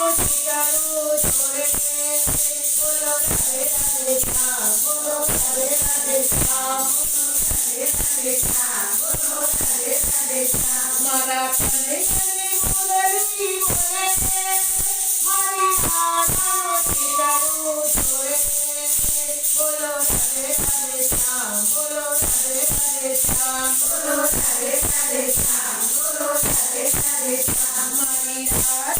Hare Hare Hare Hare Hare Hare Hare Hare Hare Hare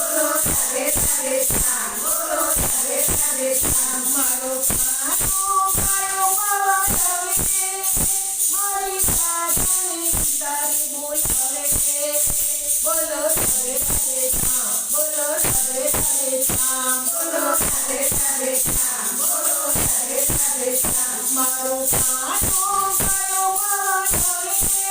Krishna, Madhu, Madhu, Madhu, Madhu,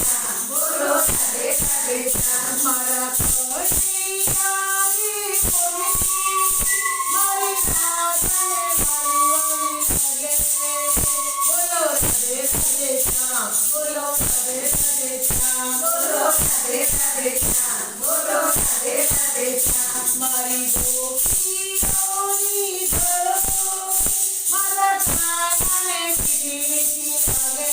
Bolo sade sade chan, bolo sade sade chan, bolo sade sade chan. Mari doki doni bolo, mala chane kiti kiti sade.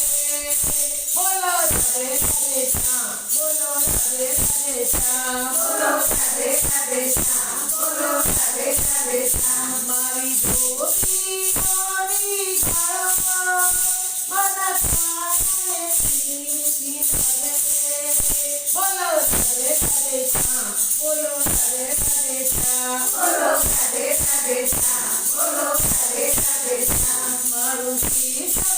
Bolo sade sade chan, bolo sade sade chan, bolo sade sade chan. Association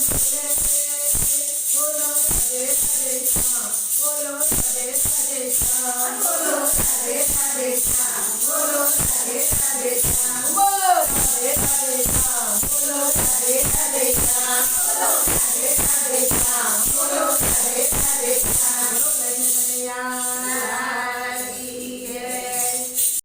Vamos!